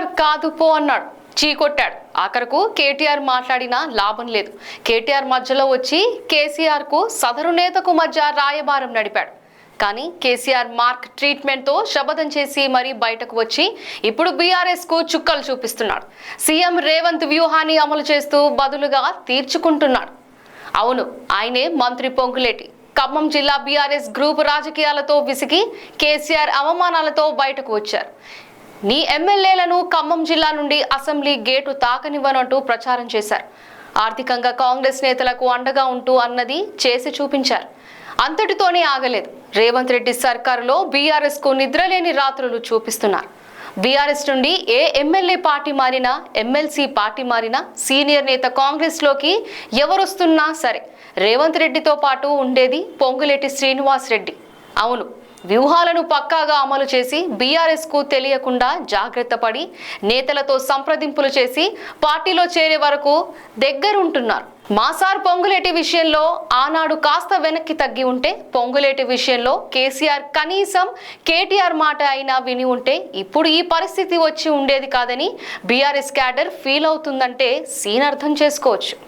కేటీఆర్ కాదు పో అన్నాడు. చీకొట్టాడు ఆఖరకు కేటీఆర్ మాట్లాడినా లాభం లేదు. కేటీఆర్ మధ్యలో వచ్చి కేసీఆర్కు సదరు నేతకు మధ్య రాయబారం నడిపాడు. కానీ కేసీఆర్ మార్క్ ట్రీట్మెంట్తో శపథం చేసి మరీ బయటకు వచ్చి ఇప్పుడు బీఆర్ఎస్కు చుక్కలు చూపిస్తున్నాడు. సీఎం రేవంత్ వ్యూహాన్ని అమలు చేస్తూ బదులుగా తీర్చుకుంటున్నాడు. అవును ఆయనే మంత్రి పొంగులేటి. ఖమ్మం జిల్లా బీఆర్ఎస్ గ్రూప్ రాజకీయాలతో విసిగి కేసీఆర్ అవమానాలతో బయటకు వచ్చారు. నీ ఎమ్మెల్యేలను ఖమ్మం జిల్లా నుండి అసెంబ్లీ గేటు తాకనివ్వనంటూ ప్రచారం చేశారు. ఆర్థికంగా కాంగ్రెస్ నేతలకు అండగా ఉంటూ అన్నది చేసి చూపించారు. అంతటితోనే ఆగలేదు. రేవంత్ రెడ్డి సర్కారులో బీఆర్ఎస్కు నిద్రలేని రాత్రులు చూపిస్తున్నారు. బీఆర్ఎస్ నుండి ఏ ఎమ్మెల్యే పార్టీ మారినా ఎమ్మెల్సీ పార్టీ మారినా సీనియర్ నేత కాంగ్రెస్లోకి ఎవరొస్తున్నా సరే రేవంత్ రెడ్డితో పాటు ఉండేది పొంగులేటి శ్రీనివాస్ రెడ్డి. అవును. వ్యూహాలను పక్కాగా అమలు చేసి బీఆర్ఎస్కు తెలియకుండా జాగ్రత్త పడి నేతలతో సంప్రదింపులు చేసి పార్టీలో చేరే వరకు దగ్గరుంటున్నారు. మాసార్ పొంగులేటి విషయంలో ఆనాడు కాస్త వెనక్కి తగ్గి ఉంటే పొంగులేటి విషయంలో కేసీఆర్ కనీసం కేటీఆర్ మాట అయినా విని ఉంటే ఇప్పుడు ఈ పరిస్థితి వచ్చి ఉండేది కాదని బీఆర్ఎస్ క్యాడర్ ఫీల్ అవుతుందంటే సీన్ అర్థం చేసుకోవచ్చు.